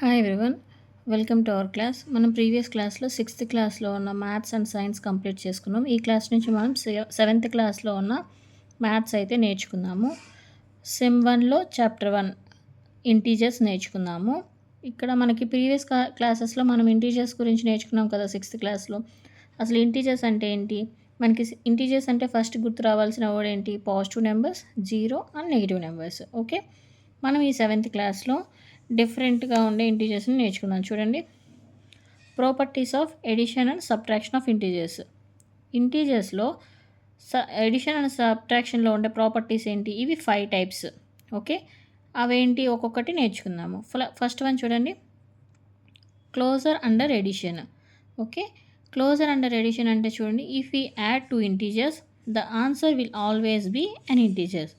Hi everyone welcome to our class మనం previous క్లాస్లో sixth క్లాస్లో ఉన్న మ్యాథ్స్ అండ్ సైన్స్ కంప్లీట్ చేసుకున్నాం. ఈ క్లాస్ నుంచి మనం సెవెంత్ క్లాస్లో ఉన్న మ్యాథ్స్ అయితే నేర్చుకున్నాము సెమ్ వన్లో చాప్టర్ వన్ ఇంటీజర్స్ నేర్చుకున్నాము ఇక్కడ మనకి ప్రీవియస్ క్లాసెస్లో మనం ఇంటీజర్స్ గురించి నేర్చుకున్నాం కదా సిక్స్త్ క్లాస్లో అసలు ఇంటీజర్స్ అంటే ఏంటి? మనకి ఇంటీజర్స్ అంటే ఫస్ట్ గుర్తు రావాల్సిన వర్డ్ ఏంటి? Positive numbers zero and negative numbers okay మనం ఈ సెవెంత్ క్లాస్లో డిఫరెంట్గా ఉండే ఇంటీజర్స్ని నేర్చుకున్నాం చూడండి. Properties of addition and subtraction of integers. ఇంటీజర్స్లో స ఎడిషన్ అండ్ సబ్ట్రాక్షన్లో ఉండే ప్రాపర్టీస్ ఏంటి? ఇవి ఫైవ్ టైప్స్. ఓకే? అవేంటి? ఒక్కొక్కటి నేర్చుకుందాము. ఫస్ట్ వన్ చూడండి. Closure under addition. Okay? Closure under addition అంటే చూడండి. If we add two integers the answer will always be an integers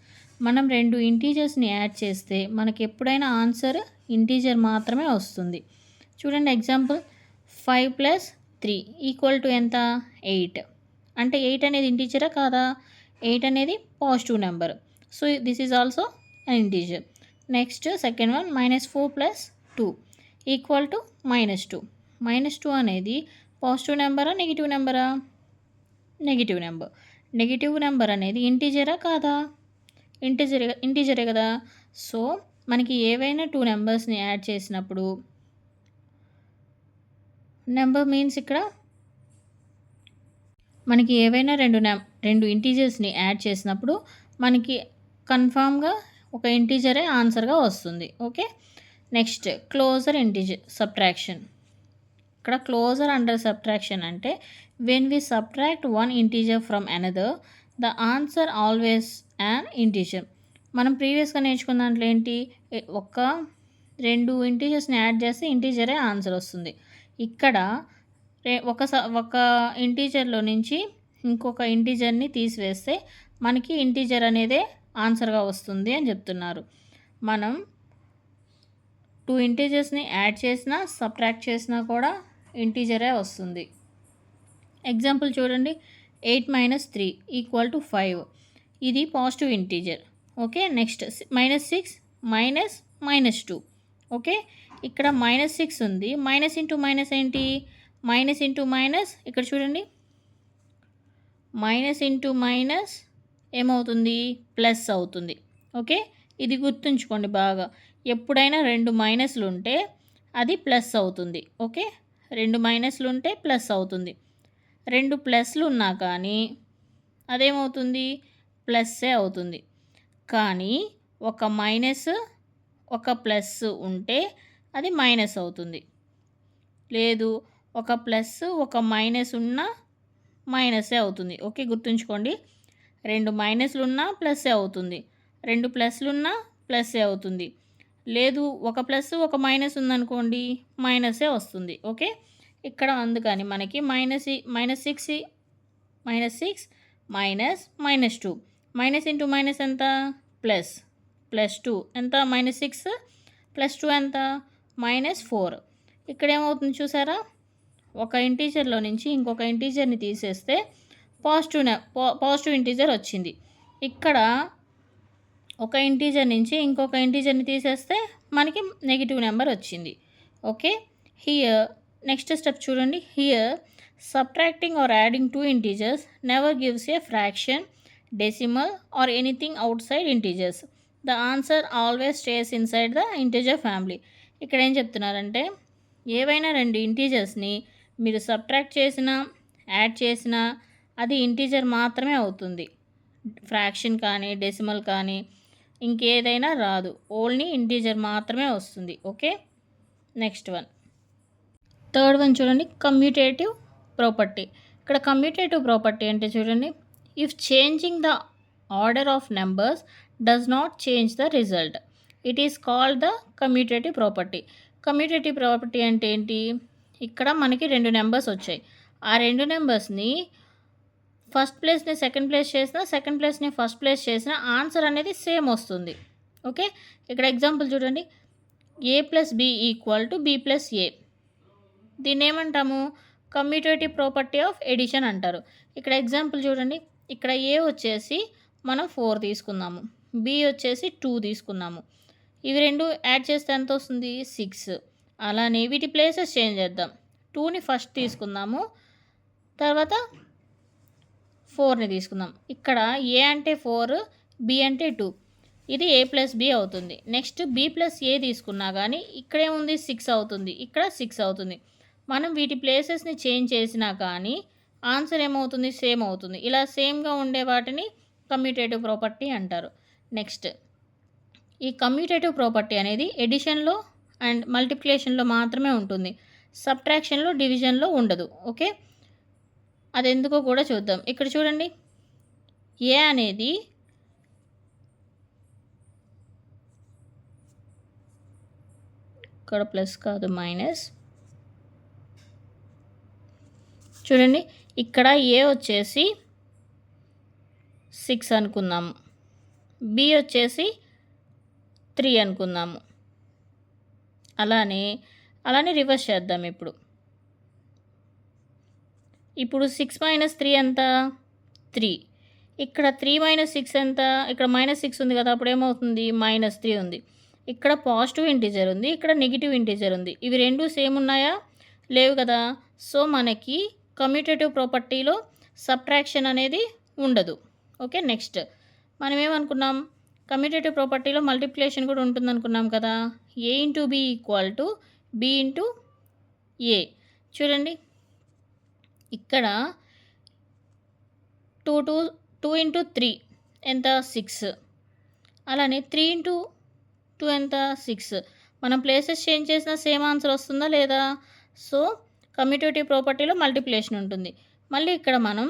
మనం రెండు ఇంటీజర్స్ని యాడ్ చేస్తే మనకి ఎప్పుడైనా ఆన్సర్ ఇంటీజర్ మాత్రమే వస్తుంది. చూడండి example five plus three equal to ఎంత? ఎయిట్. అంటే ఎయిట్ అనేది ఇంటీజరా కాదా? ఎయిట్ అనేది positive number. So this is also an integer. Next second one minus four plus two equal to minus two. Minus two అనేది పాజిటివ్ నెంబరా negative నెంబరా? Negative number. Negative number అనేది ఇంటీజరా కాదా? ఇంటీజర్ ఇంటిజరే కదా. సో మనకి ఏవైనా టూ నెంబర్స్ని యాడ్ చేసినప్పుడు నెంబర్ మీన్స్ ఇక్కడ మనకి ఏవైనా రెండు నెం రెండు ఇంటీజర్స్ని యాడ్ చేసినప్పుడు మనకి కన్ఫామ్గా ఒక ఇంటీజరే ఆన్సర్గా వస్తుంది. Okay next closure integer subtraction ఇక్కడ క్లోజర్ అండర్ సబ్ట్రాక్షన్ అంటే when we subtract one integer from another the answer always and integer మనం ప్రీవియస్గా నేర్చుకున్న దాంట్లో ఏంటి? ఒక రెండు ఇంటీజర్స్ని యాడ్ చేస్తే ఇంటీజరే ఆన్సర్ వస్తుంది. ఇక్కడ ఒక ఒక ఇంటీజర్లో నుంచి ఇంకొక ఇంటీజర్ని తీసివేస్తే మనకి ఇంటీజర్ అనేదే ఆన్సర్గా వస్తుంది అని చెప్తున్నారు. మనం టూ ఇంటీజర్స్ని యాడ్ చేసినా సబ్ట్రాక్ట్ చేసినా కూడా ఇంటీజరే వస్తుంది. ఎగ్జాంపుల్ చూడండి. Eight minus three equal to five ఇది positive integer okay next minus six minus minus two okay ఇక్కడ మైనస్ సిక్స్ ఉంది. మైనస్ ఇంటూ మైనస్ ఏంటి? మైనస్ ఇంటూ మైనస్ ఇక్కడ చూడండి. మైనస్ ఇంటూ మైనస్ ఏమవుతుంది? ప్లస్ అవుతుంది. ఓకే ఇది గుర్తుంచుకోండి బాగా. ఎప్పుడైనా రెండు మైనస్లు ఉంటే అది ప్లస్ అవుతుంది. ఓకే రెండు మైనస్లు ఉంటే ప్లస్ అవుతుంది. రెండు ప్లస్లు ఉన్నా కానీ అదేమవుతుంది? ప్లస్సే అవుతుంది. కానీ ఒక మైనస్ ఒక ప్లస్ ఉంటే అది మైనస్ అవుతుంది. లేదు ఒక ప్లస్ ఒక మైనస్ ఉన్న మైనసే అవుతుంది. ఓకే గుర్తుంచుకోండి. రెండు మైనస్లు ఉన్నా ప్లస్సే అవుతుంది. రెండు ప్లస్లు ఉన్నా ప్లస్సే అవుతుంది. లేదు ఒక ప్లస్ ఒక మైనస్ ఉందనుకోండి మైనసే వస్తుంది. ఓకే? ఇక్కడ అందుకని మనకి minus minus six minus six minus minus two. Minus into minus ఎంత? ప్లస్. Plus two. ఎంత? Minus six. ప్లస్ టూ ఎంత? Minus four. ఇక్కడ ఏమవుతుంది చూసారా? ఒక ఇంటీజర్లో నుంచి ఇంకొక ఇంటీజర్ని తీసేస్తే పాజిటివ్ పాజిటివ్ ఇంటీజర్ వచ్చింది. ఇక్కడ ఒక ఇంటీజర్ నుంచి ఇంకొక ఇంటీజర్ని తీసేస్తే మనకి నెగిటివ్ నెంబర్ వచ్చింది. ఓకే? హియర్ నెక్స్ట్ స్టెప్ చూడండి. Here subtracting or adding two integers never gives a fraction decimal or anything outside integers the answer always stays inside the integer family ఇక్కడ ఏం చెప్తున్నారంటే ఏవైనా రెండు ఇంటీజర్స్ని మీరు సబ్ట్రాక్ట్ చేసినా యాడ్ చేసినా అది ఇంటీజర్ మాత్రమే అవుతుంది. ఫ్రాక్షన్ కానీ డెసిమల్ కానీ ఇంకేదైనా రాదు. ఓన్లీ ఇంటీజర్ మాత్రమే వస్తుంది. Okay next one third one చూడండి. కమ్యూటేటివ్ ప్రాపర్టీ ఇక్కడ కమ్యూటేటివ్ ప్రాపర్టీ అంటే చూడండి. If changing the order of numbers does not change the result it is called the commutative property commutative property అంటే ఏంటి? ఇక్కడ మనకి రెండు నెంబర్స్ వచ్చాయి. ఆ రెండు నెంబర్స్ని ఫస్ట్ ప్లేస్ని సెకండ్ ప్లేస్ చేసిన సెకండ్ ప్లేస్ని ఫస్ట్ ప్లేస్ చేసిన ఆన్సర్ అనేది సేమ్ వస్తుంది. ఓకే ఇక్కడ ఎగ్జాంపుల్ చూడండి. A plus B equal to B plus A దీన్ని ఏమంటాము? కమ్యూటేటివ్ ప్రాపర్టీ ఆఫ్ ఎడిషన్ అంటారు. ఇక్కడ ఎగ్జాంపుల్ చూడండి. ఇక్కడ ఏ వచ్చేసి మనం ఫోర్ తీసుకుందాము బి వచ్చేసి టూ తీసుకున్నాము. ఇవి రెండు యాడ్ చేస్తే ఎంత వస్తుంది? సిక్స్. అలానే వీటి ప్లేసెస్ చేంజ్ చేద్దాం. టూని ఫస్ట్ తీసుకుందాము తర్వాత ఫోర్ని తీసుకుందాం ఇక్కడ ఏ అంటే ఫోర్ బి అంటే టూ. ఇది ఏ ప్లస్ బి అవుతుంది. నెక్స్ట్ బి ప్లస్ ఏ తీసుకున్నా కానీ ఇక్కడేముంది సిక్స్ అవుతుంది. ఇక్కడ సిక్స్ అవుతుంది. మనం వీటి ప్లేసెస్ని చేంజ్ చేసినా కానీ ఆన్సర్ ఏమవుతుంది? సేమ్ అవుతుంది. ఇలా సేమ్గా ఉండే వాటిని కమ్యూటేటివ్ ప్రాపర్టీ అంటారు. నెక్స్ట్ ఈ కమ్యూటేటివ్ ప్రాపర్టీ అనేది ఎడిషన్లో అండ్ మల్టిప్లికేషన్లో మాత్రమే ఉంటుంది. సబ్ట్రాక్షన్లో డివిజన్లో ఉండదు. ఓకే? అది ఎందుకో కూడా చూద్దాం. ఇక్కడ చూడండి. ఏ అనేది ఇక్కడ ప్లస్ కాదు మైనస్. చూడండి. ఇక్కడ ఏ వచ్చేసి సిక్స్ అనుకుందాము బి వచ్చేసి త్రీ అనుకుందాము. అలానే అలానే రివర్స్ చేద్దాం ఇప్పుడు. ఇప్పుడు సిక్స్ మైనస్ త్రీ ఎంత? త్రీ ఇక్కడ త్రీ మైనస్ సిక్స్ ఎంత? ఇక్కడ మైనస్ సిక్స్ ఉంది కదా అప్పుడు ఏమవుతుంది? మైనస్ త్రీ ఉంది. ఇక్కడ పాజిటివ్ ఇంటీజర్ ఉంది ఇక్కడ నెగిటివ్ ఇంటీజర్ ఉంది. ఇవి రెండు సేమ్ ఉన్నాయా? లేవు కదా. సో మనకి కమ్యూటేటివ్ ప్రాపర్టీలో సబ్ట్రాక్షన్ అనేది ఉండదు. Okay next. మనం ఏమనుకున్నాం కమ్యూటేటివ్ ప్రాపర్టీలో మల్టిప్లికేషన్ కూడా ఉంటుంది అనుకున్నాం కదా. A into B equal to B into A చూడండి. ఇక్కడ two two two into three ఎంత? సిక్స్ అలానే త్రీ ఇంటూ టూ ఎంత? సిక్స్ మనం ప్లేసెస్ చేంజ్ చేసిన సేమ్ ఆన్సర్ వస్తుందా లేదా? సో కమ్యూటివిటీ ప్రాపర్టీలో మల్టిప్లికేషన్ ఉంటుంది. మళ్ళీ ఇక్కడ మనం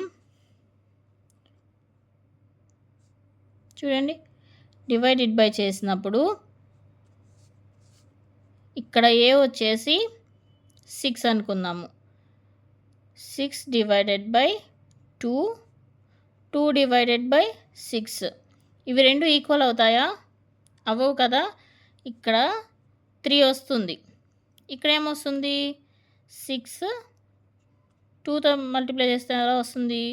చూడండి. డివైడెడ్ బై చేసినప్పుడు ఇక్కడ ఏ వచ్చేసి సిక్స్ అనుకుందాము. Six divided by two two divided by six. ఇవి రెండు ఈక్వల్ అవుతాయా? అవ్వవు కదా. ఇక్కడ త్రీ వస్తుంది. ఇక్కడ ఏమొస్తుంది? సిక్స్. టూతో మల్టిప్లై చేస్తే ఎలా వస్తుంది?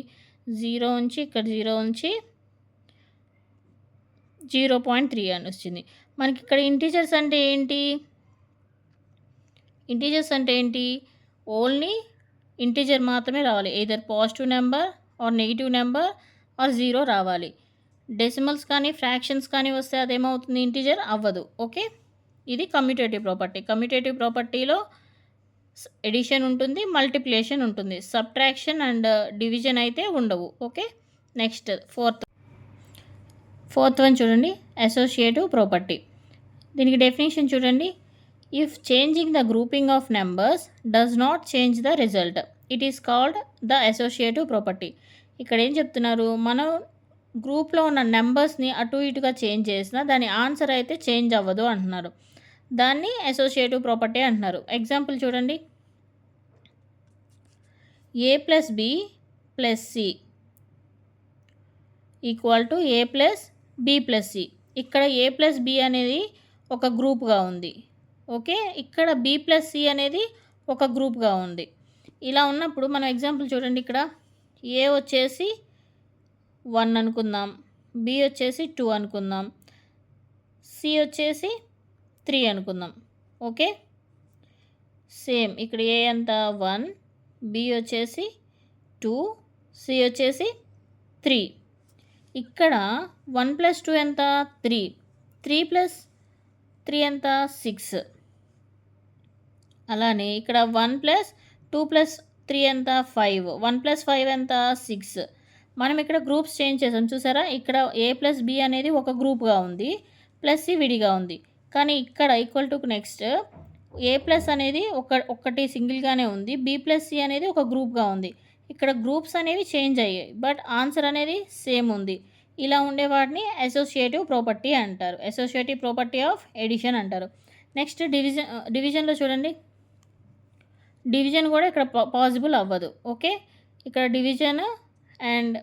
జీరో ఉంచి ఇక్కడ జీరో ఉంచి జీరో పాయింట్ త్రీ అని వచ్చింది. మనకి ఇక్కడ ఇంటీజర్స్ అంటే ఏంటి? ఇంటీజర్స్ అంటే ఏంటి? ఓన్లీ ఇంటీజర్ మాత్రమే రావాలి. Either positive number or negative number or zero రావాలి. డెసిమల్స్ కానీ ఫ్రాక్షన్స్ కానీ వస్తే అదేమవుతుంది? ఇంటీజర్ అవ్వదు. ఓకే ఇది కమ్యూటేటివ్ ప్రాపర్టీ కమ్యూటేటివ్ ప్రాపర్టీలో ఎడిషన్ ఉంటుంది మల్టిప్లికేషన్ ఉంటుంది. సబ్ట్రాక్షన్ అండ్ డివిజన్ అయితే ఉండవు. Okay? Next fourth. Fourth one చూడండి అసోసియేటివ్ ప్రాపర్టీ. దీనికి డెఫినేషన్ చూడండి. If changing the grouping of numbers does not change the result it is called the associative property ఇక్కడ ఏం చెప్తున్నారు? మనం గ్రూప్లో ఉన్న నెంబర్స్ని అటు ఇటుగా చేంజ్ చేసినా దాని ఆన్సర్ అయితే చేంజ్ అవ్వదు అంటున్నారు. దాన్ని అసోసియేటివ్ ప్రాపర్టీ అంటున్నారు. ఎగ్జాంపుల్ చూడండి. A plus B plus C equal to A plus B plus C ఇక్కడ ఏ ప్లస్ బి అనేది ఒక గ్రూప్గా ఉంది. ఓకే ఇక్కడ బి ప్లస్ సి అనేది ఒక గ్రూప్గా ఉంది. ఇలా ఉన్నప్పుడు మనం ఎగ్జాంపుల్ చూడండి ఇక్కడ. ఏ వచ్చేసి వన్ అనుకుందాం. బి వచ్చేసి టూ అనుకుందాం. సి వచ్చేసి త్రీ అనుకుందాం. ఓకే? సేమ్ ఇక్కడ ఏ ఎంత వన్. బి వచ్చేసి టూ. సి వచ్చేసి త్రీ. ఇక్కడ వన్ ప్లస్ టూ ఎంత? త్రీ. త్రీ ప్లస్ త్రీ ఎంత? సిక్స్. అలానే ఇక్కడ one plus two plus three ఎంత? ఫైవ్. వన్ ప్లస్ ఫైవ్ ఎంత? సిక్స్. మనం ఇక్కడ గ్రూప్స్ చేంజ్ చేసాం. చూసారా? ఇక్కడ ఏ ప్లస్ బి అనేది ఒక గ్రూప్గా ఉంది. ప్లస్ సి విడిగా ఉంది. కానీ ఇక్కడ equal to next A plus అనేది ఒక ఒకటి సింగిల్గానే ఉంది. బి ప్లస్ సి అనేది ఒక గ్రూప్గా ఉంది. ఇక్కడ గ్రూప్స్ అనేవి చేంజ్ అయ్యాయి. బట్ ఆన్సర్ అనేది సేమ్ ఉంది. ఇలా ఉండే వాటిని అసోసియేటివ్ ప్రాపర్టీ అంటారు. అసోసియేటివ్ ప్రాపర్టీ ఆఫ్ ఎడిషన్ అంటారు. నెక్స్ట్ డివిజన్ డివిజన్లో చూడండి. డివిజన్ కూడా ఇక్కడ పాసిబుల్ అవ్వదు. ఓకే ఇక్కడ డివిజన్ అండ్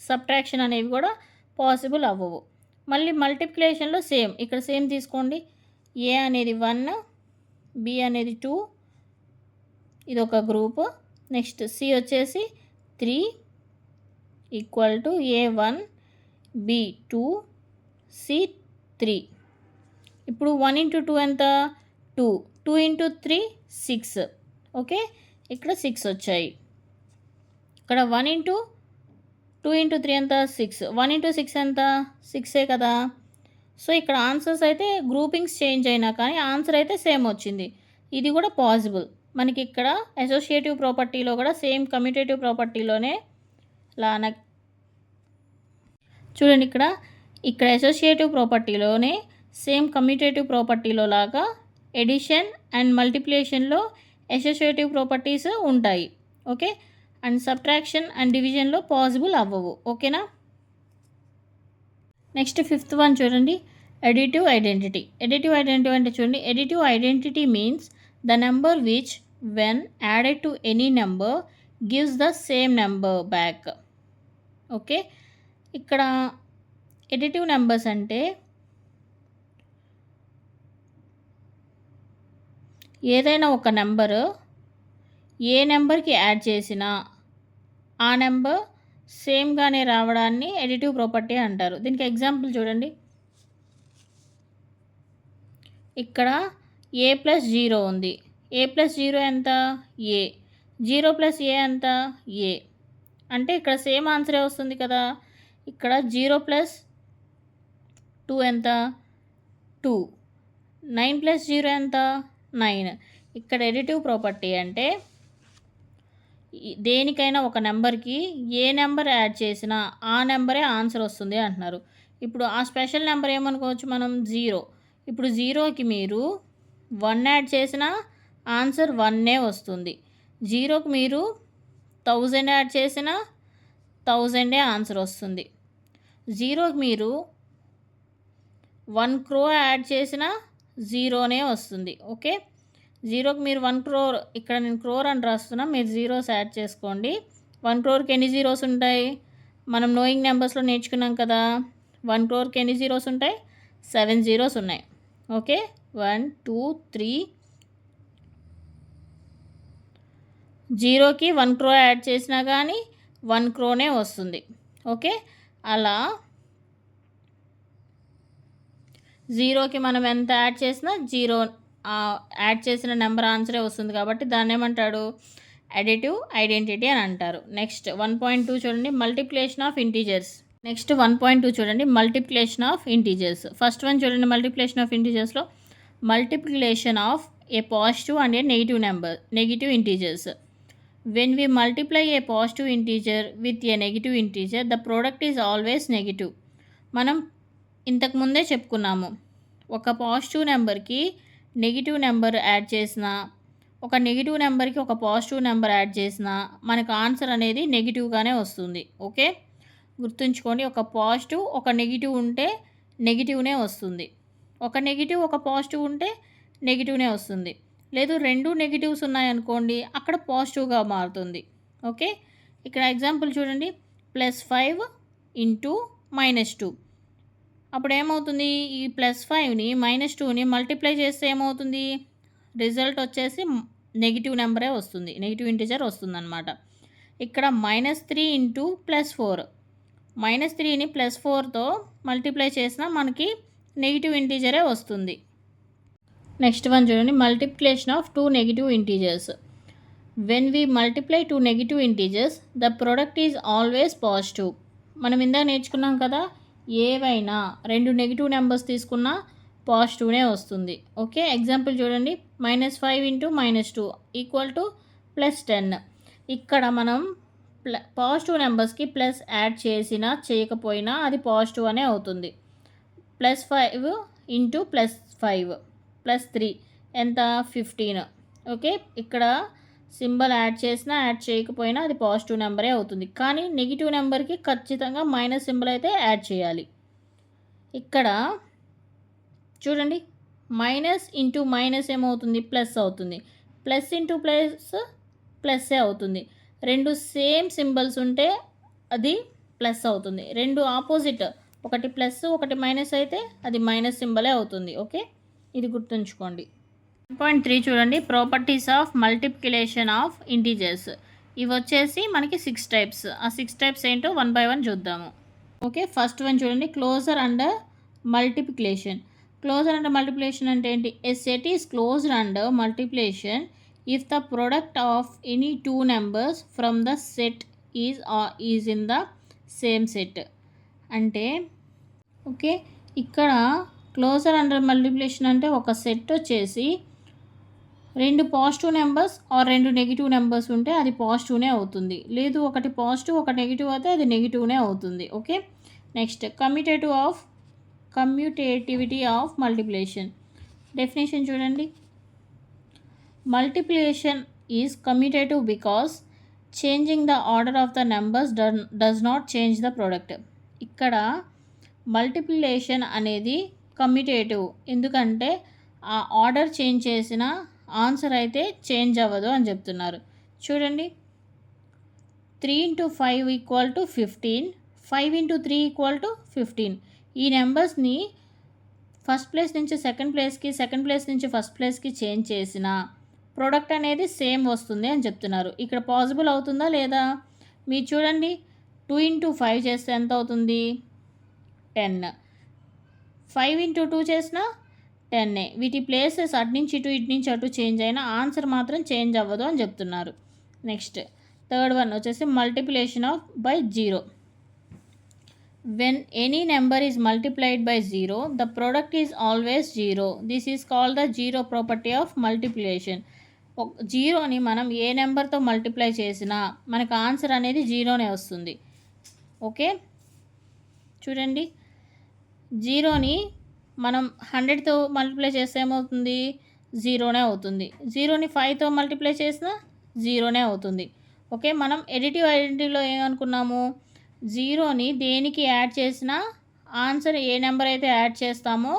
సబ్ట్రాక్షన్ అనేవి కూడా పాసిబుల్ అవ్వవు. మళ్ళీ మల్టిప్లికేషన్లో సేమ్. ఇక్కడ సేమ్ తీసుకోండి. ఏ అనేది వన్ బి అనేది టూ ఇది ఒక గ్రూప్. నెక్స్ట్ సి వచ్చేసి three equal to A one B two C three. ఇప్పుడు వన్ ఇంటూ టూ ఎంత? Two. Two into three six. Okay? ఇక్కడ సిక్స్ వచ్చాయి. ఇక్కడ one into two into three ఎంత? సిక్స్. వన్ ఇంటూ సిక్స్ ఎంత? సిక్సే కదా. సో ఇక్కడ ఆన్సర్స్ అయితే గ్రూపింగ్స్ చేంజ్ అయినా కానీ ఆన్సర్ అయితే సేమ్ వచ్చింది. ఇది కూడా పాసిబుల్ మనకి ఇక్కడ అసోసియేటివ్ ప్రాపర్టీలో కూడా సేమ్ కమ్యూటేటివ్ ప్రాపర్టీలోనే లాన చూడండి ఇక్కడ. ఇక్కడ అసోసియేటివ్ ప్రాపర్టీలోనే సేమ్ కమ్యూటేటివ్ ప్రాపర్టీలో లాగా ఎడిషన్ అండ్ మల్టిప్లికేషన్లో అసోసియేటివ్ ప్రాపర్టీస్ ఉంటాయి. ఓకే? అండ్ సబ్ట్రాక్షన్ అండ్ డివిజన్లో పాసిబుల్ అవ్వవు. ఓకేనా? నెక్స్ట్ ఫిఫ్త్ వన్ చూడండి. ఎడిటివ్ ఐడెంటిటీ ఎడిటివ్ ఐడెంటిటీ అంటే చూడండి. Additive identity means the number which when added to any number gives the same number back okay ఇక్కడ additive numbers అంటే ఏదైనా ఒక నెంబరు ఏ నెంబర్కి యాడ్ చేసినా ఆ నెంబర్ సేమ్గానే రావడాన్ని ఎడిటివ్ ప్రాపర్టీ అంటారు. దీనికి ఎగ్జాంపుల్ చూడండి. ఇక్కడ ఏ ప్లస్ జీరో ఉంది. ఏ ప్లస్ జీరో ఎంత? ఏ. జీరో ప్లస్ ఏ ఎంత? ఏ. అంటే ఇక్కడ సేమ్ ఆన్సరే వస్తుంది కదా. ఇక్కడ జీరో ప్లస్ టూ ఎంత? టూ. నైన్ ప్లస్ జీరో ఎంత? నైన్. ఇక్కడ ఎడిటివ్ ప్రాపర్టీ అంటే దేనికైనా ఒక నెంబర్కి ఏ నెంబర్ యాడ్ చేసినా ఆ నెంబరే ఆన్సర్ వస్తుంది అంటున్నారు. ఇప్పుడు ఆ స్పెషల్ నెంబర్ ఏమనుకోవచ్చు మనం? జీరో. ఇప్పుడు జీరోకి మీరు వన్ యాడ్ చేసినా ఆన్సర్ వన్నే వస్తుంది. జీరోకి మీరు థౌజండ్ యాడ్ చేసినా థౌజండే ఆన్సర్ వస్తుంది. జీరోకి మీరు వన్ క్రో యాడ్ చేసినా జీరోనే వస్తుంది. ఓకే? జీరోకి మీరు వన్ క్రోర్ ఇక్కడ నేను క్రోర్ అని రాస్తున్నా మీరు జీరోస్ యాడ్ చేసుకోండి. వన్ క్రోర్కి ఎన్ని జీరోస్ ఉంటాయి? మనం నోయింగ్ నెంబర్స్లో నేర్చుకున్నాం కదా. వన్ క్రోర్కి ఎన్ని జీరోస్ ఉంటాయి? సెవెన్ జీరోస్ ఉన్నాయి. ఓకే? One two three. జీరోకి వన్ క్రో యాడ్ చేసినా కానీ వన్ క్రోనే వస్తుంది. ఓకే? అలా జీరోకి మనం ఎంత యాడ్ చేసినా జీరో యాడ్ చేసిన నెంబర్ ఆన్సరే వస్తుంది కాబట్టి దాన్ని ఏమంటాడు? అడిటివ్ ఐడెంటిటీ అని అంటారు. నెక్స్ట్ వన్ పాయింట్ టూ చూడండి. Multiplication of integers next one point two చూడండి. Multiplication of integers first one చూడండి. Multiplication of ఇంటీజర్స్లో multiplication of a positive and a negative number negative integers when we multiply a positive integer with a negative integer the product is always negative మనం ఇంతకుముందే చెప్పుకున్నాము. ఒక positive నెంబర్కి negative number add చేసిన ఒక negative నెంబర్కి ఒక positive number add చేసిన మనకు ఆన్సర్ అనేది నెగిటివ్గానే వస్తుంది. ఓకే? గుర్తుంచుకోండి ఒక పాజిటివ్ ఒక నెగిటివ్ ఉంటే నెగిటివ్నే వస్తుంది. ఒక నెగిటివ్ ఒక పాజిటివ్ ఉంటే నెగిటివ్నే వస్తుంది. లేదు రెండు నెగిటివ్స్ ఉన్నాయనుకోండి అక్కడ పాజిటివ్గా మారుతుంది. ఓకే? ఇక్కడ ఎగ్జాంపుల్ చూడండి plus five into minus two. అప్పుడు ఏమవుతుంది ఈ ప్లస్ ఫైవ్ని మైనస్ టూని మల్టిప్లై చేస్తే ఏమవుతుంది? రిజల్ట్ వచ్చేసి నెగిటివ్ నెంబరే వస్తుంది. నెగిటివ్ ఇంటిజర్ వస్తుందన్నమాట. ఇక్కడ minus three into plus four. Minus త్రీని ప్లస్ ఫోర్తో మల్టిప్లై చేసినా మనకి నెగిటివ్ ఇంటీజరే వస్తుంది. నెక్స్ట్ వన్ చూడండి. Multiplication of two negative integers. When we multiply two negative integers the product is always positive. మనం ఇందాక నేర్చుకున్నాం కదా ఏవైనా రెండు నెగిటివ్ నెంబర్స్ తీసుకున్నా పాజిటివ్నే వస్తుంది. ఓకే? ఎగ్జాంపుల్ చూడండి. Minus five into minus two equal to plus ten. ఇక్కడ మనం ప్ల పాజిటివ్ నెంబర్స్కి ప్లస్ యాడ్ చేసినా చేయకపోయినా అది పాజిటివ్ అనే అవుతుంది. Plus five into plus five. Plus three. ఎంత? ఫిఫ్టీన్. ఓకే? ఇక్కడ సింబల్ యాడ్ చేసినా యాడ్ చేయకపోయినా అది పాజిటివ్ నెంబరే అవుతుంది. కానీ నెగిటివ్ నెంబర్కి ఖచ్చితంగా మైనస్ సింబల్ అయితే యాడ్ చేయాలి. ఇక్కడ చూడండి మైనస్ ఇంటూ మైనస్ ఏమవుతుంది? ప్లస్ అవుతుంది. ప్లస్ ఇంటూ ప్లస్ ప్లస్సే అవుతుంది. రెండు సేమ్ సింబల్స్ ఉంటే అది ప్లస్ అవుతుంది. రెండు ఆపోజిట్ ఒకటి ప్లస్ ఒకటి మైనస్ అయితే అది మైనస్ సింబలే అవుతుంది. ఓకే? ఇది గుర్తుంచుకోండి. పాయింట్ త్రీ చూడండి. Properties of multiplication of integers ఇవి వచ్చేసి మనకి సిక్స్ టైప్స్ ఆ సిక్స్ టైప్స్ ఏంటో వన్ బై వన్ చూద్దాము. ఓకే ఫస్ట్ వన్ చూడండి. Closure under multiplication closure under multiplication అంటే ఏంటి? A set is closed under multiplication if the product of any two numbers from the set is is in the same set అంటే okay ఇక్కడ closure under multiplication అంటే ఒక set వచ్చేసి రెండు positive numbers or రెండు negative numbers ఉంటే అది పాజిటివ్నే అవుతుంది. లేదు ఒకటి పాజిటివ్ ఒక నెగిటివ్ అయితే అది నెగిటివ్నే అవుతుంది. Okay? Next commutative of commutativity of multiplication definition చూడండి. Multiplication is commutative because changing the order of the numbers does not change the product. ఇక్కడ మల్టిప్లికేషన్ అనేది కమ్యూటేటివ్. ఎందుకంటే ఆ ఆర్డర్ చేంజ్ చేసిన ఆన్సర్ అయితే చేంజ్ అవ్వదు అని చెప్తున్నారు. చూడండి. Three into five equal to fifteen five into three equal to fifteen ఈ నెంబర్స్ని ఫస్ట్ ప్లేస్ నుంచి సెకండ్ ప్లేస్కి సెకండ్ ప్లేస్ నుంచి ఫస్ట్ ప్లేస్కి చేంజ్ చేసిన ప్రోడక్ట్ అనేది సేమ్ వస్తుంది అని చెప్తున్నారు. ఇక్కడ పాసిబుల్ అవుతుందా లేదా? మీరు చూడండి. టూ ఇంటూ ఫైవ్ చేస్తే ఎంత అవుతుంది? టెన్ ఫైవ్ ఇంటూ టూ చేసినా టెన్నే. వీటి ప్లేసెస్ అటు నుంచి ఇటు ఇటు నుంచి అటు చేంజ్ అయినా ఆన్సర్ మాత్రం చేంజ్ అవ్వదు అని చెప్తున్నారు. నెక్స్ట్ థర్డ్ వన్ వచ్చేసి multiplication of by zero. When any number is multiplied by zero the product is always zero. This is call the zero property of multiplication జీరోని మనం ఏ నెంబర్తో మల్టిప్లై చేసినా మనకు ఆన్సర్ అనేది జీరోనే వస్తుంది. ఓకే? చూడండి. జీరోని మనం హండ్రెడ్తో మల్టిప్లై చేస్తే ఏమవుతుంది? జీరోనే అవుతుంది. జీరోని ఫైవ్తో మల్టిప్లై చేసినా జీరోనే అవుతుంది. ఓకే మనం ఎడిటివ్ ఐడెంటిటీలో ఏమనుకున్నాము? జీరోని దేనికి యాడ్ చేసినా ఆన్సర్ ఏ నెంబర్ అయితే యాడ్ చేస్తామో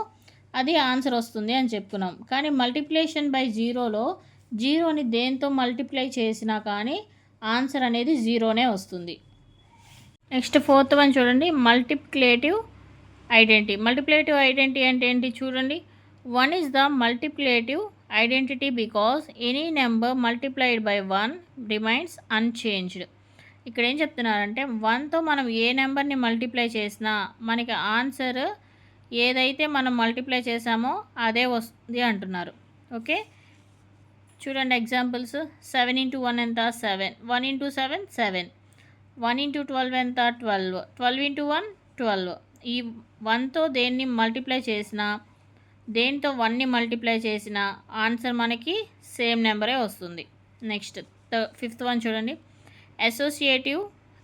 అది ఆన్సర్ వస్తుంది అని చెప్పుకున్నాం. కానీ మల్టిప్లికేషన్ బై జీరోలో జీరోని దేంతో మల్టిప్లై చేసినా కానీ ఆన్సర్ అనేది జీరోనే వస్తుంది. నెక్స్ట్ ఫోర్త్ వన్ చూడండి. మల్టిప్లేటివ్ ఐడెంటిటీ మల్టిప్లేటివ్ ఐడెంటిటీ అంటే ఏంటి చూడండి. One is the multiplicative identity because any number multiplied by one remains unchanged. ఇక్కడ ఏం చెప్తున్నారంటే వన్తో మనం ఏ నెంబర్ని మల్టిప్లై చేసినా మనకి ఆన్సర్ ఏదైతే మనం మల్టిప్లై చేసామో అదే వస్తుంది అంటున్నారు. ఓకే? చూడండి ఎగ్జాంపుల్స్. సెవెన్ ఇంటూ వన్ ఎంత? Seven. One into seven seven. One into twelve ఎంత? Twelve. Twelve into one twelve. ఈ వన్తో దేన్ని మల్టిప్లై చేసినా దేంతో వన్ని మల్టిప్లై చేసిన ఆన్సర్ మనకి సేమ్ నెంబరే వస్తుంది. నెక్స్ట్ ఫిఫ్త్ వన్ చూడండి. Associative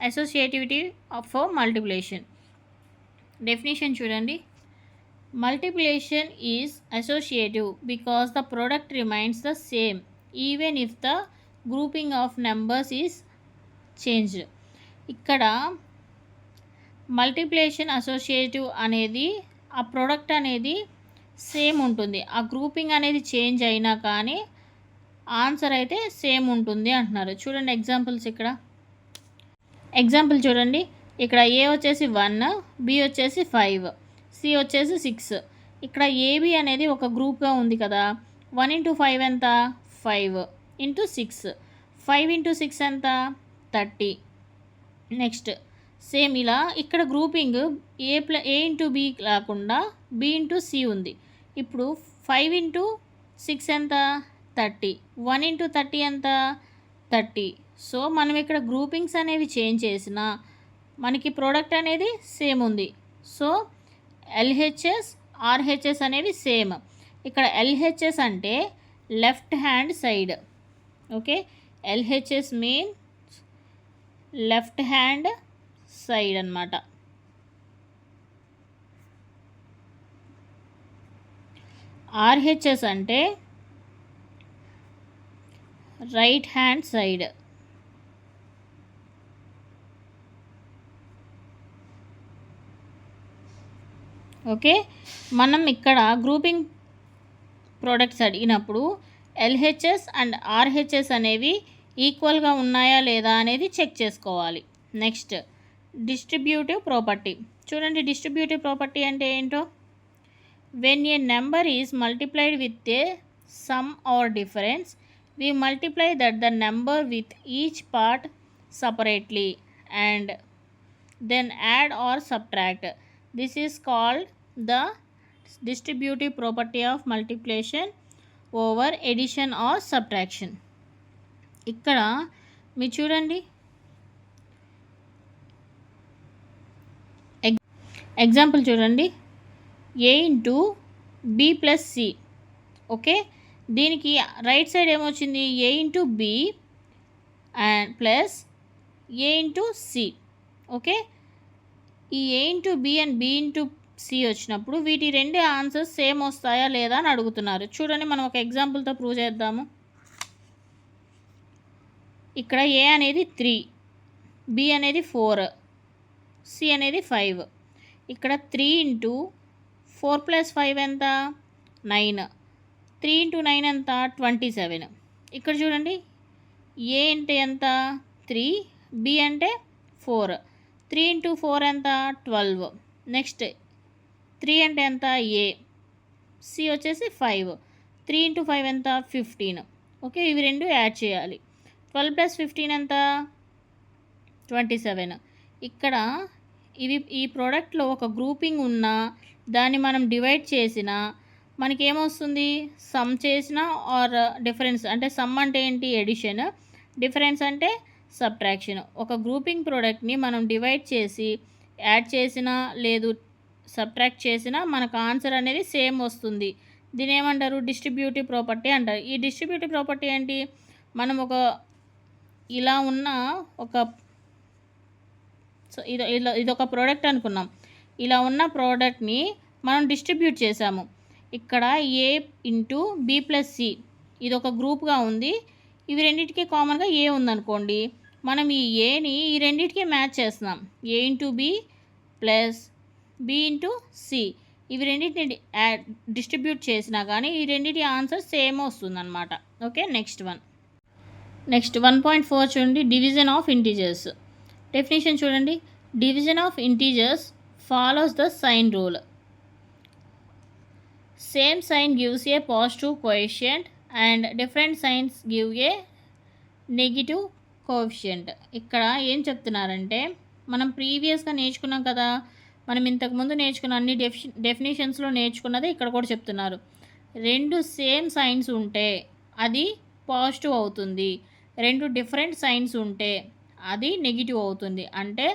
associativity of multiplication definition చూడండి. Multiplication is associative because the product remains the same. Even if the grouping of numbers is changed. ఇక్కడ మల్టిప్లేషన్ అసోసియేటివ్ అనేది ఆ ప్రోడక్ట్ అనేది సేమ్ ఉంటుంది. ఆ గ్రూపింగ్ అనేది చేంజ్ అయినా కానీ ఆన్సర్ అయితే సేమ్ ఉంటుంది అంటున్నారు. చూడండి ఎగ్జాంపుల్స్ ఇక్కడ. ఎగ్జాంపుల్ చూడండి. ఇక్కడ ఏ వచ్చేసి వన్ బి వచ్చేసి ఫైవ్ సి వచ్చేసి సిక్స్. ఇక్కడ ఏబి అనేది ఒక గ్రూప్గా ఉంది కదా. వన్ ఇంటూ ఫైవ్ ఎంత? Five into six. Five into six ఎంత? థర్టీ. నెక్స్ట్ సేమ్ ఇలా ఇక్కడ గ్రూపింగ్ ఏ ప్ల ఏ ఇంటూ బి కాకుండా బి ఇంటూ సి ఉంది. ఇప్పుడు ఫైవ్ ఇంటూ సిక్స్ ఎంత? థర్టీ. వన్ ఇంటూ థర్టీ ఎంత? థర్టీ. సో మనం ఇక్కడ గ్రూపింగ్స్ అనేవి చేంజ్ చేసిన మనకి ప్రోడక్ట్ అనేది సేమ్ ఉంది. సో ఎల్హెచ్ఎస్ ఆర్హెచ్ఎస్ అనేవి సేమ్. ఇక్కడ ఎల్హెచ్ఎస్ అంటే left hand side. Okay? LHS means left hand side అనమాట ఆర్హెచ్ఎస్ అంటే రైట్ హ్యాండ్ సైడ్. ఓకే? మనం ఇక్కడ గ్రూపింగ్ ప్రోడక్ట్స్ అడిగినప్పుడు ఎల్హెచ్ఎస్ అండ్ ఆర్హెచ్ఎస్ అనేవి ఈక్వల్గా ఉన్నాయా లేదా అనేది చెక్ చేసుకోవాలి. Next distributive property. చూడండి డిస్ట్రిబ్యూటివ్ ప్రాపర్టీ అంటే ఏంటో? When a number is multiplied with a sum or difference we multiply that the number with each part separately and then add or subtract this is called the distributive property of multiplication over addition or subtraction ఇక్కడ మీరు చూడండి example చూడండి. A into B plus C okay దీనికి right side ఏమొచ్చింది? A into B and plus A into C okay ఈ A into B and B into C వచ్చినప్పుడు వీటి రెండు ఆన్సర్స్ సేమ్ వస్తాయా లేదా అని అడుగుతున్నారు. చూడండి మనం ఒక ఎగ్జాంపుల్తో ప్రూవ్ చేద్దాము. ఇక్కడ ఏ అనేది త్రీ బి అనేది ఫోర్ సి అనేది ఫైవ్ ఇక్కడ three into four plus five ఎంత? నైన్ త్రీ ఇంటూ నైన్ ఎంత? ట్వంటీ సెవెన్ ఇక్కడ చూడండి. ఏ అంటే ఎంత? త్రీ బి అంటే ఫోర్ త్రీ ఇంటూ ఫోర్ ఎంత? ట్వెల్వ్ నెక్స్ట్ త్రీ అంటే ఎంత? ఏ సి వచ్చేసి ఫైవ్ త్రీ ఇంటూ ఫైవ్ ఎంత? ఫిఫ్టీన్ ఓకే ఇవి రెండు యాడ్ చేయాలి. ట్వెల్వ్ ప్లస్ ఫిఫ్టీన్ ఎంత? ట్వంటీ సెవెన్ ఇక్కడ ఇవి ఈ ప్రోడక్ట్లో ఒక గ్రూపింగ్ ఉన్నా దాన్ని మనం డివైడ్ చేసిన మనకి ఏమొస్తుంది సమ్ చేసిన ఆర్ డిఫరెన్స్ అంటే సమ్ అంటే ఏంటి? ఎడిషన్. డిఫరెన్స్ అంటే సబ్ట్రాక్షన్. ఒక గ్రూపింగ్ ప్రోడక్ట్ని మనం డివైడ్ చేసి యాడ్ చేసినా లేదు సబ్ట్రాక్ట్ చేసినా మనకు ఆన్సర్ అనేది సేమ్ వస్తుంది. దీని ఏమంటారు డిస్ట్రిబ్యూటివ్ ప్రాపర్టీ అంటారు. ఈ డిస్ట్రిబ్యూటివ్ ప్రాపర్టీ ఏంటి? మనం ఒక ఇలా ఉన్న ఒక సో ఇది ఇలా ఇది ఒక ప్రోడక్ట్ అనుకున్నాం. ఇలా ఉన్న ప్రోడక్ట్ని మనం డిస్ట్రిబ్యూట్ చేసాము ఇక్కడ A into B plus C ఇది ఒక గ్రూప్గా ఉంది. ఇవి రెండింటికి కామన్గా ఏ ఉందనుకోండి. మనం ఈ ఏని ఈ రెండింటికి మ్యాచ్ చేస్తున్నాం. A into B plus B into C ఇవి రెండింటిని డిస్ట్రిబ్యూట్ చేసినా కానీ ఈ రెండింటి ఆన్సర్ సేమ్ వస్తుందన్నమాట. Okay next one next one point four చూడండి. డివిజన్ ఆఫ్ ఇంటీజర్స్ డెఫినేషన్ చూడండి. Division of integers follows the sign rule same sign gives a positive quotient and different signs give a negative coefficient ఇక్కడ ఏం చెప్తున్నారంటే మనం ప్రీవియస్గా నేర్చుకున్నాం కదా మనం ఇంతకుముందు నేర్చుకున్న అన్ని డెఫి డెఫినేషన్స్లో నేర్చుకున్నది ఇక్కడ కూడా చెప్తున్నారు. రెండు సేమ్ సైన్స్ ఉంటే అది పాజిటివ్ అవుతుంది. రెండు డిఫరెంట్ సైన్స్ ఉంటే అది నెగిటివ్ అవుతుంది. అంటే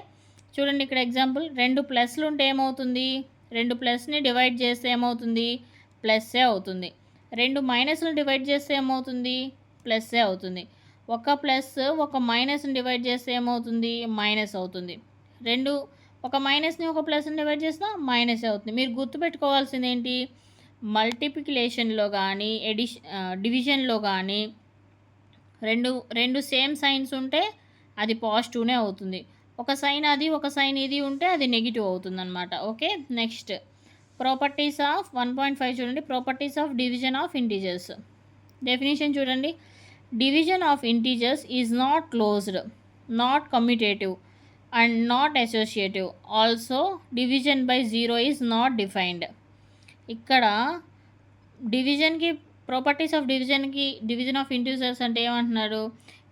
చూడండి ఇక్కడ ఎగ్జాంపుల్ రెండు ప్లస్లు ఉంటే ఏమవుతుంది? రెండు ప్లస్ని డివైడ్ చేస్తే ఏమవుతుంది? ప్లస్సే అవుతుంది. రెండు మైనస్లు డివైడ్ చేస్తే ఏమవుతుంది? ప్లస్సే అవుతుంది. ఒక ప్లస్ ఒక మైనస్ని డివైడ్ చేస్తే ఏమవుతుంది? మైనస్ అవుతుంది. రెండు ఒక మైనస్ని ఒక ప్లస్ని డివైడ్ చేసినా మైనస్ అవుతుంది. మీరు గుర్తుపెట్టుకోవాల్సింది ఏంటి? మల్టిప్లికేషన్లో కానీ ఎడిషన్ డివిజన్లో కానీ రెండు రెండు సేమ్ సైన్స్ ఉంటే అది పాజిటివ్నే అవుతుంది. ఒక సైన్ అది ఒక సైన్ ఇది ఉంటే అది నెగిటివ్ అవుతుంది అనమాట okay next. Properties of one point five చూడండి. Properties of division of integers. Definition చూడండి. Division of integers is not closed not commutative and not associative. Also division by zero is not defined. ఇక్కడ డివిజన్కి properties of డివిజన్కి division of integers అంటే ఏమంటున్నారు?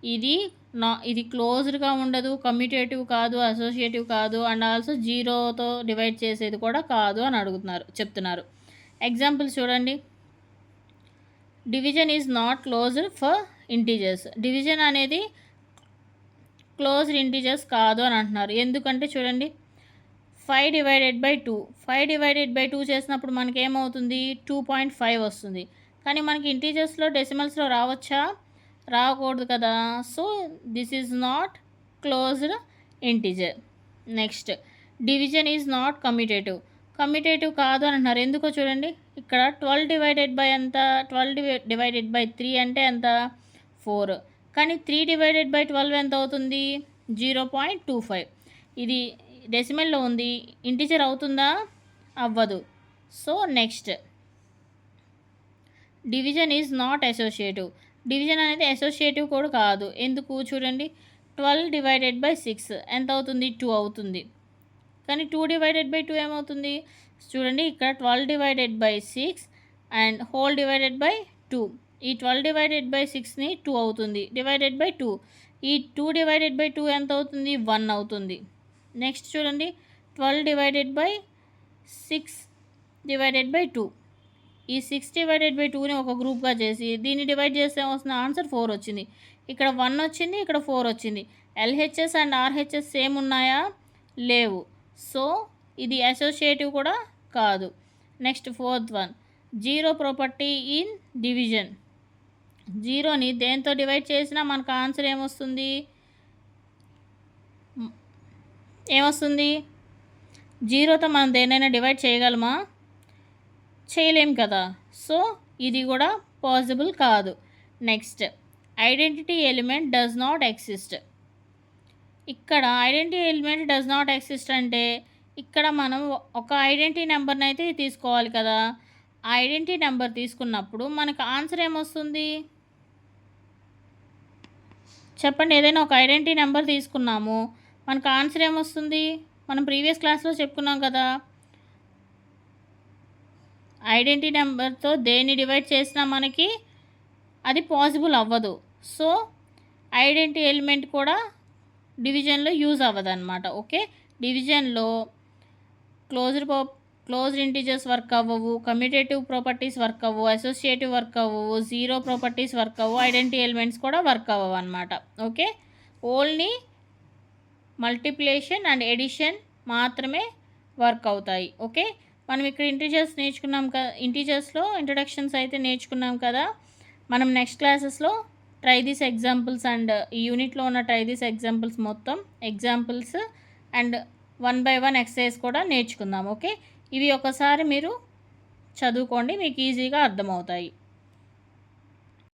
ఇది నా ఇది క్లోజ్డ్గా ఉండదు కమ్యూటేటివ్ కాదు అసోసియేటివ్ కాదు అండ్ ఆల్సో జీరోతో డివైడ్ చేసేది కూడా కాదు అని అడుగుతున్నారు చెప్తున్నారు. ఎగ్జాంపుల్స్ చూడండి. Division is not closed for integers division అనేది క్లోజ్డ్ ఇంటీజర్స్ కాదు అని అంటున్నారు. ఎందుకంటే చూడండి five divided by two five divided by two చేసినప్పుడు మనకి ఏమవుతుంది టూ పాయింట్ ఫైవ్ వస్తుంది. కానీ మనకి ఇంటీజర్స్లో డెసిమల్స్లో రావచ్చా? రాకూడదు కదా. So this is not closed integer. Next division is not commutative. Commutative కాదు అని అంటున్నారు ఎందుకో చూడండి ఇక్కడ ట్వెల్వ్ డివైడెడ్ బై ఎంత? ట్వెల్వ్ డివైడెడ్ బై త్రీ అంటే ఎంత? ఫోర్. కానీ త్రీ డివైడెడ్ బై ట్వెల్వ్ ఎంత అవుతుంది? Zero point two five. ఇది డెసిమల్లో ఉంది. ఇంటిజర్ అవుతుందా? అవ్వదు. So next division is not associative. Division అనేది అసోసియేటివ్ కూడా కాదు. ఎందుకు? చూడండి. ట్వెల్వ్ డివైడెడ్ బై సిక్స్ ఎంత అవుతుంది? టూ అవుతుంది. కానీ టూ డివైడెడ్ బై టూ ఏమవుతుంది? చూడండి. ఇక్కడ twelve divided by six and whole divided by two. ఈ ట్వెల్వ్ డివైడెడ్ బై సిక్స్ని టూ అవుతుంది. Divided by two. ఈ టూ డివైడెడ్ బై టూ ఎంత అవుతుంది? వన్ అవుతుంది. నెక్స్ట్ చూడండి. Twelve divided by six divided by two. ఈ సిక్స్ డివైడెడ్ బై టూని ఒక గ్రూప్గా చేసి దీన్ని డివైడ్ చేస్తే వస్తున్న ఆన్సర్ ఫోర్ వచ్చింది. ఇక్కడ వన్ వచ్చింది ఇక్కడ ఫోర్ వచ్చింది. ఎల్హెచ్ఎస్ అండ్ ఆర్హెచ్ఎస్ సేమ్ ఉన్నాయా? లేవు. సో ఇది అసోసియేటివ్ కూడా కాదు. Next fourth one zero property in division జీరోని దేంతో డివైడ్ చేసినా మనకు ఆన్సర్ ఏమొస్తుంది? ఏమొస్తుంది? జీరోతో మనం దేనైనా డివైడ్ చేయగలమా? చేయలేం కదా. సో ఇది కూడా పాసిబుల్ కాదు. Next identity element does not exist ఇక్కడ identity element does not exist అంటే ఇక్కడ మనం ఒక ఐడెంటిటీ నెంబర్ని అయితే తీసుకోవాలి కదా. ఆ ఐడెంటిటీ నెంబర్ తీసుకున్నప్పుడు మనకు ఆన్సర్ ఏమొస్తుంది? చెప్పండి ఏదైనా ఒక ఐడెంటిటీ నెంబర్ తీసుకున్నాము మనకు ఆన్సర్ ఏమొస్తుంది? మనం ప్రీవియస్ క్లాస్లో చెప్పుకున్నాం కదా. ఐడెంటిటీ నెంబర్తో దేన్ని డివైడ్ చేసినా మనకి అది పాసిబుల్ అవ్వదు. సో ఐడెంటిటీ ఎలిమెంట్ కూడా డివిజన్లో యూజ్ అవ్వదు అనమాట ఓకే? డివిజన్లో క్లోజ్డ్ క్లోజ్డ్ ఇంటీజర్స్ వర్క్ అవ్వవు కమ్యూటేటివ్ ప్రాపర్టీస్ వర్క్ అవ్వవు అసోసియేటివ్ వర్క్ అవ్వవు జీరో ప్రాపర్టీస్ వర్క్ అవ్వవు ఐడెంటిటీ ఎలిమెంట్స్ కూడా వర్క్ అవ్వవు అనమాట okay? Only multiplication and addition మాత్రమే వర్క్ అవుతాయి ఓకే? మనం ఇక్కడ ఇంటీజర్స్ నేర్చుకున్నాం కదా ఇంటీజర్స్లో ఇంట్రడక్షన్స్ అయితే నేర్చుకున్నాం కదా. మనం నెక్స్ట్ క్లాసెస్లో ట్రై దిస్ ఎగ్జాంపుల్స్ అండ్ ఈ యూనిట్లో ఉన్న ట్రై దిస్ ఎగ్జాంపుల్స్ మొత్తం examples and one by one exercise కూడా నేర్చుకుందాం ఓకే ఇవి ఒకసారి మీరు చదువుకోండి మీకు ఈజీగా అర్థమవుతాయి.